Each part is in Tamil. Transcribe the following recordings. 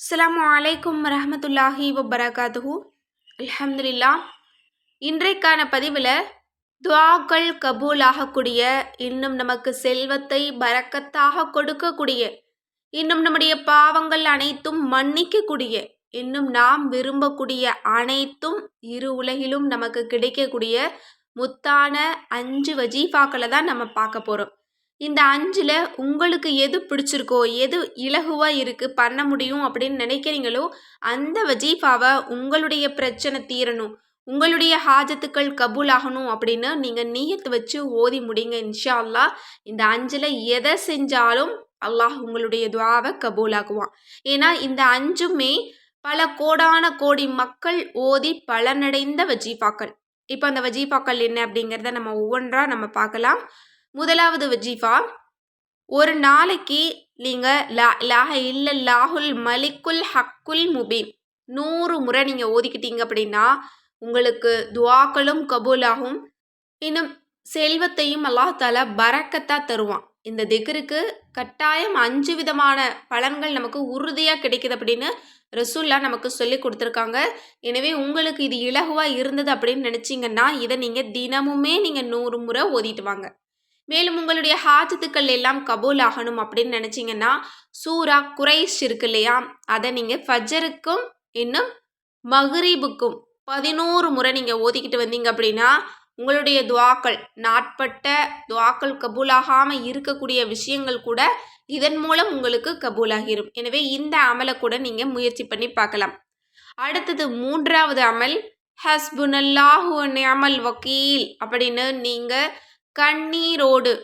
அஸ்லாம் அலைக்கும் வரஹமத்துல்லாஹி வபரகாத்துஹு. அலமதுல்லா இன்றைக்கான பதிவில் துவாக்கள் கபூல் ஆகக்கூடிய இன்னும் நமக்கு செல்வத்தை பரக்கத்தாக கொடுக்கக்கூடிய இன்னும் நம்முடைய பாவங்கள் அனைத்தும் மன்னிக்கக்கூடிய இன்னும் நாம் விரும்பக்கூடிய அனைத்தும் இரு உலகிலும் நமக்கு கிடைக்கக்கூடிய முத்தான அஞ்சு வஜீஃபாக்களை தான் நம்ம பார்க்க போகிறோம் இந்த அஞ்சில் உங்களுக்கு எது பிடிச்சிருக்கோ எது இலகுவாக இருக்குது பண்ண முடியும் அப்படின்னு நினைக்கிறீங்களோ அந்த வஜீஃபாவை உங்களுடைய பிரச்சனை தீரணும். உங்களுடைய ஹாஜத்துக்கள் கபூல் ஆகணும் அப்படின்னு நீங்கள் நீயத்து வச்சு ஓதி முடிங்க இன்ஷா அல்லாஹ் இந்த அஞ்சில் எதை செஞ்சாலும் அல்லாஹ் உங்களுடைய துவாவை கபூலாக்குவான். ஏன்னா இந்த அஞ்சுமே பல கோடான கோடி மக்கள் ஓதி பலனடைந்த வஜீஃபாக்கள். இப்போ அந்த வஜீஃபாக்கள் என்ன அப்படிங்கிறத நம்ம ஒவ்வொன்றா நம்ம பார்க்கலாம். முதலாவது வஜீஃபா ஒரு நாளைக்கு நீங்கள் லா லாஹ இல்லல்லாஹுல் மலிக்குல் ஹக்குல் முபீன். நூறு முறை நீங்கள் ஓதிக்கிட்டீங்க அப்படின்னா உங்களுக்கு துவாக்களும் கபூலாகும். இன்னும் செல்வத்தையும் அல்லாஹ் தாலா பறக்கத்தா தருவான். இந்த திக்ருக்கு கட்டாயம் அஞ்சு விதமான பலன்கள் நமக்கு உறுதியாக கிடைக்குது அப்படின்னு ரசூல்லா நமக்கு சொல்லி கொடுத்துருக்காங்க. எனவே உங்களுக்கு இது இலகுவாக இருந்தது அப்படின்னு நினச்சிங்கன்னா இதை நீங்கள் தினமுமே நீங்கள் நூறு முறை ஓதிட்டு வாங்க. மேலும் உங்களுடைய ஹாஜத்துக்கள் எல்லாம் கபூல் ஆகணும் அப்படின்னு நினச்சிங்கன்னா சூரா குறைஷ் இருக்கு இல்லையா? அதை நீங்கள் ஃபஜருக்கும் இன்னும் மஹரீபுக்கும் பதினோரு முறை நீங்கள் ஓதிக்கிட்டு வந்தீங்க அப்படின்னா உங்களுடைய துவாக்கள் நாட்பட்ட துவாக்கள் கபூலாகாமல் இருக்கக்கூடிய விஷயங்கள் கூட இதன் மூலம் உங்களுக்கு கபூலாகிரும். எனவே இந்த அமலை கூட நீங்கள் முயற்சி பண்ணி பார்க்கலாம். அடுத்தது மூன்றாவது அமல் ஹஸ்புனல்லாஹு நியமல் வக்கீல் அப்படின்னு நீங்கள் கண்ணீரோடு.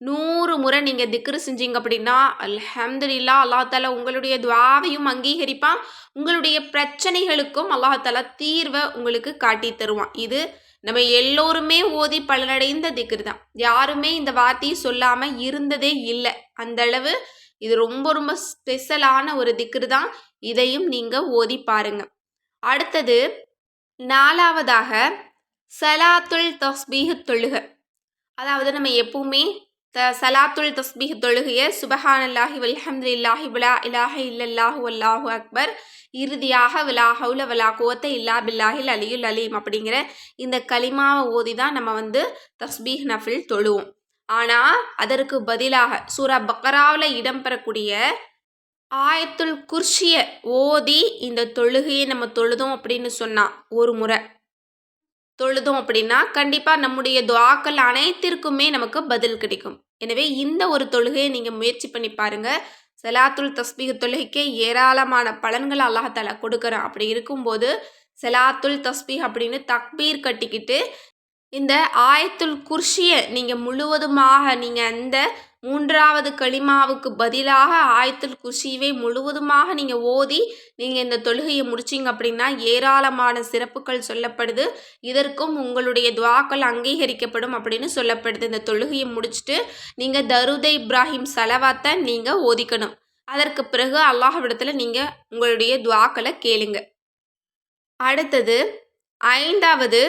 நூறு முறை நீங்கள் திக்ரு செஞ்சீங்க அப்படின்னா அல்ஹம்துல்லா அல்லாஹால உங்களுடைய துவாவையும் அங்கீகரிப்பான். உங்களுடைய பிரச்சனைகளுக்கும் அல்லாஹால தீர்வை உங்களுக்கு காட்டி தருவான். இது நம்ம எல்லோருமே ஓதி பலனடைந்த திக்ரு தான். யாருமே இந்த வார்த்தையை சொல்லாமல் இருந்ததே இல்லை. அந்த அளவு இது ரொம்ப ரொம்ப ஸ்பெஷலான ஒரு திக்ரு தான். இதையும் நீங்கள் ஓதி பாருங்க. அடுத்தது நாலாவதாக சலாத்துல் தஸ்பீஹ் தொழுக. அதாவது நம்ம எப்பவுமே த சலாத்துல் தஸ்பீஹ் தொழுகைய சுபஹானல்லாஹி வல்ஹம்துலில்லாஹி வலா இலாஹ இல்லல்லாஹு அல்லாஹு அக்பர் இறுதியாக விலா ஹவுல வலா கோத்த இல்லா பில்லாஹில் அலியுல் அலீம் அப்படிங்கிற இந்த களிமாவை ஓதி தான் நம்ம வந்து தஸ்பீஹ் நஃபில் தொழுவோம். ஆனால் அதற்கு பதிலாக சூரா பக்கராவில் இடம்பெறக்கூடிய ஆயத்துல் குர்ஷியை ஓதி இந்த தொழுகையை நம்ம தொழுதோம் அப்படின்னு சொன்னால் ஒரு முறை. தொழுதோம் அப்படின்னா கண்டிப்பாக நம்முடைய துவாக்கள் அனைத்திற்குமே நமக்கு பதில் கிடைக்கும். எனவே இந்த ஒரு தொழுகையை நீங்கள் முயற்சி பண்ணி பாருங்கள் செலாத்துல் தஸ்பீக தொழுகைக்கே ஏராளமான பலன்கள் அல்லாஹால கொடுக்குறான். அப்படி இருக்கும்போது செலாத்துல் தஸ்பீக் அப்படின்னு தக்பீர் கட்டிக்கிட்டு இந்த ஆயத்துல் குர்ஷியை நீங்கள் முழுவதுமாக நீங்கள் அந்த மூன்றாவது களிமாவுக்கு பதிலாக ஆயத்தில் குஷிவை முழுவதுமாக நீங்கள் ஓதி நீங்கள் இந்த தொழுகையை முடிச்சிங்க அப்படின்னா ஏராளமான சிறப்புகள் சொல்லப்படுது. இதற்கும் உங்களுடைய துவாக்கள் அங்கீகரிக்கப்படும் அப்படின்னு சொல்லப்படுது. இந்த தொழுகையை முடிச்சுட்டு நீங்கள் தருதை இப்ராஹிம் செலவாத்தை நீங்கள் ஓதிக்கணும். அதற்கு பிறகு அல்லாஹ்விடத்தில் நீங்கள் உங்களுடைய துவாக்களை கேளுங்க. அடுத்தது ஐந்தாவது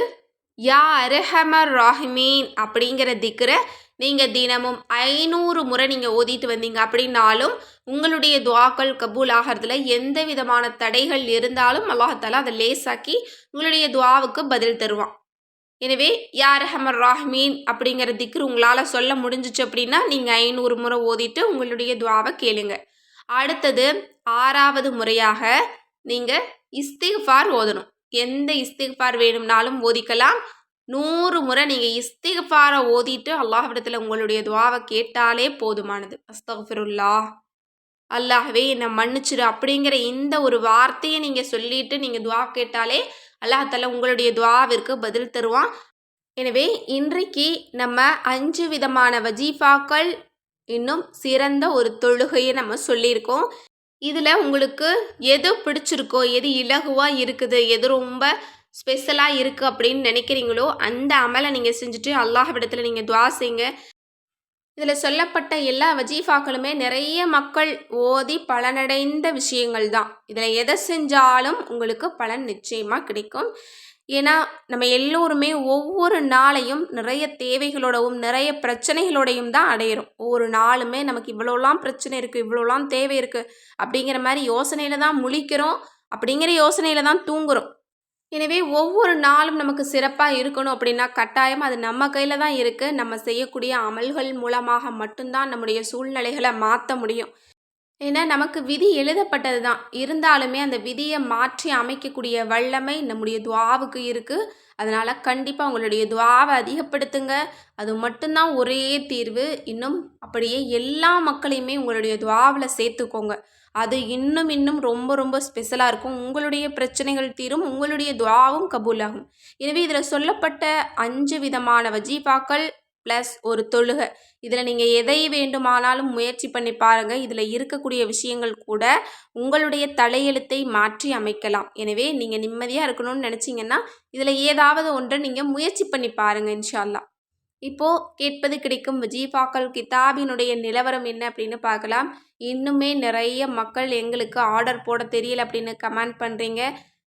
யா அரஹமர் ராஹிமீன் அப்படிங்கிற திக்கரை நீங்கள் தினமும் ஐநூறு முறை நீங்கள் ஓதிட்டு வந்தீங்க அப்படின்னாலும் உங்களுடைய துவாக்கள் கபூல் ஆகிறதுல எந்த விதமான தடைகள் இருந்தாலும் அல்லாஹால அதை லேசாக்கி உங்களுடைய துவாவுக்கு பதில் தருவான். எனவே யார் ஹமர் ராஹ்மீன் அப்படிங்கிற திக்ரு உங்களால் சொல்ல முடிஞ்சிச்சு அப்படின்னா நீங்கள் ஐநூறு முறை ஓதிட்டு உங்களுடைய துவாவை கேளுங்க. அடுத்தது ஆறாவது முறையாக நீங்கள் இஸ்திஃபார் ஓதணும். எந்த இஸ்திஃபார் வேணும்னாலும் ஓதிக்கலாம். நூறு முறை நீங்கள் இஸ்திகஃபாரை ஓதிட்டு அல்லாஹ்விடத்தில் உங்களுடைய துவாவை கேட்டாலே போதுமானது. அஸ்தஃபிருல்லா அல்லாஹவே என்னை மன்னிச்சிடு அப்படிங்கிற இந்த ஒரு வார்த்தையை நீங்கள் சொல்லிட்டு நீங்கள் துவா கேட்டாலே அல்லாஹால உங்களுடைய துவாவிற்கு பதில் தருவான். எனவே இன்றைக்கு நம்ம அஞ்சு விதமான வஜீஃபாக்கள் இன்னும் சிறந்த ஒரு தொழுகையை நம்ம சொல்லியிருக்கோம். இதில் உங்களுக்கு எது பிடிச்சிருக்கோ எது இலகுவாக இருக்குது எது ரொம்ப ஸ்பெஷலாக இருக்குது அப்படின்னு நினைக்கிறீங்களோ அந்த அமலை நீங்கள் செஞ்சுட்டு அல்லாஹ் விடத்தில் நீங்கள் துவா செய்யுங்க. இதில் சொல்லப்பட்ட எல்லா வஜீஃபாக்களுமே நிறைய மக்கள் ஓதி பலனடைந்த விஷயங்கள் தான். இதில் எதை செஞ்சாலும் உங்களுக்கு பலன் நிச்சயமாக கிடைக்கும். ஏன்னா நம்ம எல்லோருமே ஒவ்வொரு நாளையும் நிறைய தேவைகளோடவும் நிறைய பிரச்சனைகளோடையும் தான் அடையிறோம். ஒவ்வொரு நாளுமே நமக்கு இவ்வளோலாம் பிரச்சனை இருக்குது இவ்வளோலாம் தேவை இருக்குது அப்படிங்கிற மாதிரி யோசனையில் தான் முழிக்கிறோம். அப்படிங்கிற யோசனையில் தான் தூங்குறோம். எனவே ஒவ்வொரு நாளும் நமக்கு சிறப்பாக இருக்கணும் அப்படின்னா கட்டாயம் அது நம்ம கையில் தான் இருக்குது நம்ம செய்யக்கூடிய அமல்கள் மூலமாக மட்டும்தான் நம்முடைய சூழ்நிலைகளை மாற்ற முடியும். ஏன்னா நமக்கு விதி எழுதப்பட்டது தான். இருந்தாலுமே அந்த விதியை மாற்றி அமைக்கக்கூடிய வல்லமை நம்முடைய துவாவுக்கு இருக்குது அதனால் கண்டிப்பாக உங்களுடைய துவாவை அதிகப்படுத்துங்க. அது மட்டும்தான் ஒரே தீர்வு. இன்னும் அப்படியே எல்லா மக்களையுமே உங்களுடைய துவாவில் சேர்த்துக்கோங்க. அது இன்னும் இன்னும் ரொம்ப ரொம்ப ஸ்பெஷலாக இருக்கும். உங்களுடைய பிரச்சனைகள் தீரும் உங்களுடைய துவாவும் கபூலாகும். எனவே இதில் சொல்லப்பட்ட அஞ்சு விதமான வஜீஃபாக்கள் ப்ளஸ் ஒரு தொழுகை. இதில் நீங்கள் எதை வேண்டுமானாலும் முயற்சி பண்ணி பாருங்கள் இதில் இருக்கக்கூடிய விஷயங்கள் கூட உங்களுடைய தலையெழுத்தை மாற்றி அமைக்கலாம். எனவே நீங்கள் நிம்மதியாக இருக்கணும்னு நினச்சிங்கன்னா இதில் ஏதாவது ஒன்றை நீங்கள் முயற்சி பண்ணி பாருங்கள் இன்ஷால்லா இப்போது கேட்பது கிடைக்கும். ஜீஃபாக்கள் கிதாபினுடைய நிலவரம் என்ன அப்படின்னு பார்க்கலாம். இன்னுமே நிறைய மக்கள் எங்களுக்கு ஆர்டர் போட தெரியல அப்படின்னு கமெண்ட் பண்ணுறீங்க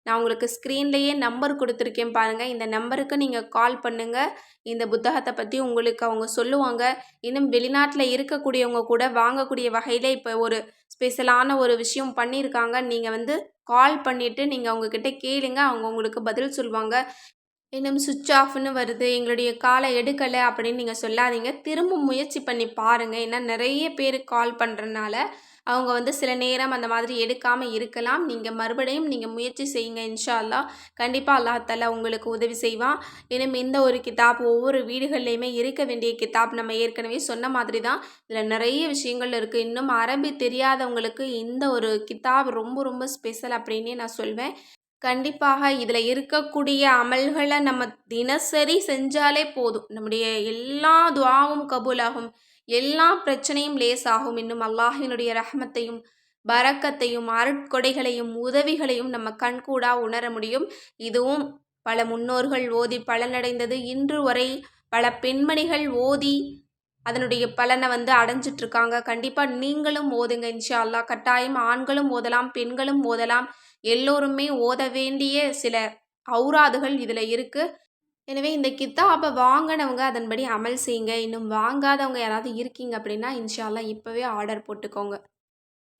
நான் உங்களுக்கு ஸ்க்ரீன்லேயே நம்பர் கொடுத்துருக்கேன் பாருங்கள் இந்த நம்பருக்கு நீங்கள் கால் பண்ணுங்கள் இந்த புத்தகத்தை பற்றி உங்களுக்கு அவங்க சொல்லுவாங்க. இன்னும் வெளிநாட்டில் இருக்கக்கூடியவங்க கூட வாங்கக்கூடிய வகையில் இப்போ ஒரு ஸ்பெஷலான ஒரு விஷயம் பண்ணியிருக்காங்க. நீங்கள் வந்து கால் பண்ணிவிட்டு நீங்கள் அவங்கக்கிட்ட கேளுங்க. அவங்க உங்களுக்கு பதில் சொல்லுவாங்க இன்னும் சுவிட்ச் ஆஃப்னு வருது. எங்களுடைய காலை எடுக்கலை அப்படின்னு நீங்கள் சொல்லாதீங்க. திரும்ப முயற்சி பண்ணி பாருங்கள் ஏன்னா நிறைய பேர் கால் பண்ணுறனால அவங்க வந்து சில நேரம் அந்த மாதிரி எடுக்காமல் இருக்கலாம். நீங்கள் மறுபடியும் நீங்கள் முயற்சி செய்யுங்க. இன்ஷா அல்லா கண்டிப்பாக அல்லாஹால உங்களுக்கு உதவி செய்வான். இன்னும் இந்த ஒரு கிதாப் ஒவ்வொரு வீடுகள்லையுமே இருக்க வேண்டிய கிதாப் நம்ம ஏற்கனவே சொன்ன மாதிரி தான். இதில் நிறைய விஷயங்கள் இருக்குது இன்னும் அரபி தெரியாதவங்களுக்கு இந்த ஒரு கிதாப் ரொம்ப ரொம்ப ஸ்பெஷல் அப்படின்னே நான் சொல்வேன். கண்டிப்பாக இதில் இருக்கக்கூடிய அமல்களை நம்ம தினசரி செஞ்சாலே போதும். நம்முடைய எல்லா துவாவும் கபூலாகும். எல்லா பிரச்சனையும் லேசாகும். இன்னும் அல்லாஹினுடைய ரஹமத்தையும் பறக்கத்தையும் அருட்கொடைகளையும் உதவிகளையும் நம்ம கண்கூடா உணர முடியும். இதுவும் பல முன்னோர்கள் ஓதி பலனடைந்தது. இன்று வரை பல பெண்மணிகள் ஓதி அதனுடைய பலனை வந்து அடைஞ்சிட்ருக்காங்க. கண்டிப்பாக நீங்களும் ஓதுங்க இன்ஷா அல்லா கட்டாயம் ஆண்களும் ஓதலாம் பெண்களும் ஓதலாம். எல்லோருமே ஓத வேண்டிய சில அவுராதுகள் இதில் இருக்குது எனவே இந்த கித்தாபை வாங்கினவங்க அதன்படி அமல் செய்யுங்க. இன்னும் வாங்காதவங்க யாராவது இருக்கீங்க அப்படின்னா இன்ஷால்லா இப்போவே ஆர்டர் போட்டுக்கோங்க.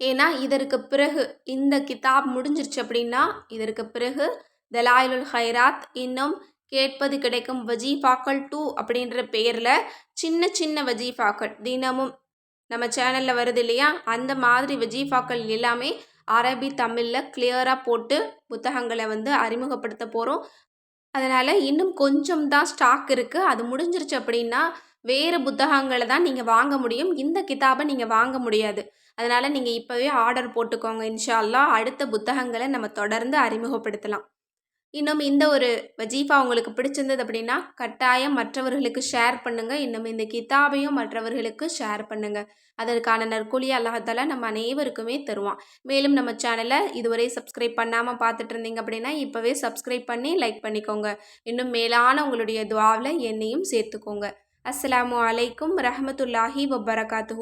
ஏன்னா இதற்கு பிறகு இந்த கித்தாப் முடிஞ்சிருச்சு அப்படின்னா இதற்கு பிறகு தலாயுல் ஹைராத் இன்னும் கேட்பது கிடைக்கும் வஜீஃபாக்கள் டூ அப்படின்ற பெயரில் சின்ன சின்ன வஜீஃபாக்கள். தினமும் நம்ம சேனலில் வருது இல்லையா? அந்த மாதிரி வஜீஃபாக்கள் எல்லாமே அரபி தமிழில் கிளியராக போட்டு புத்தகங்களை வந்து அறிமுகப்படுத்த போகிறோம் அதனால் இன்னும் கொஞ்சம் தான் ஸ்டாக் இருக்குது அது முடிஞ்சிருச்சு அப்படின்னா வேறு புத்தகங்களை தான் நீங்கள் வாங்க முடியும். இந்த கிதாபை நீங்கள் வாங்க முடியாது. அதனால் நீங்கள் இப்போவே ஆர்டர் போட்டுக்கோங்க இன்ஷால்லா அடுத்த புத்தகங்களை நம்ம தொடர்ந்து அறிமுகப்படுத்தலாம். இன்னும் இந்த ஒரு வஜீஃபா உங்களுக்கு பிடிச்சிருந்தது அப்படின்னா கட்டாயம் மற்றவர்களுக்கு ஷேர் பண்ணுங்கள் இன்னும் இந்த கிதாபையும் மற்றவர்களுக்கு ஷேர் பண்ணுங்கள் அதற்கான நற்கூலி அல்லாஹால நம்ம அனைவருக்குமே தருவான். மேலும் நம்ம சேனலை இதுவரை சப்ஸ்கிரைப் பண்ணாமல் பார்த்துட்டு இருந்தீங்க அப்படின்னா இப்போவே சப்ஸ்கிரைப் பண்ணி லைக் பண்ணிக்கோங்க. இன்னும் மேலான உங்களுடைய துவாவில் என்னையும் சேர்த்துக்கோங்க. அஸ்லாம் வலைக்கும் ரஹமத்துல்லாஹி வபரகாத்து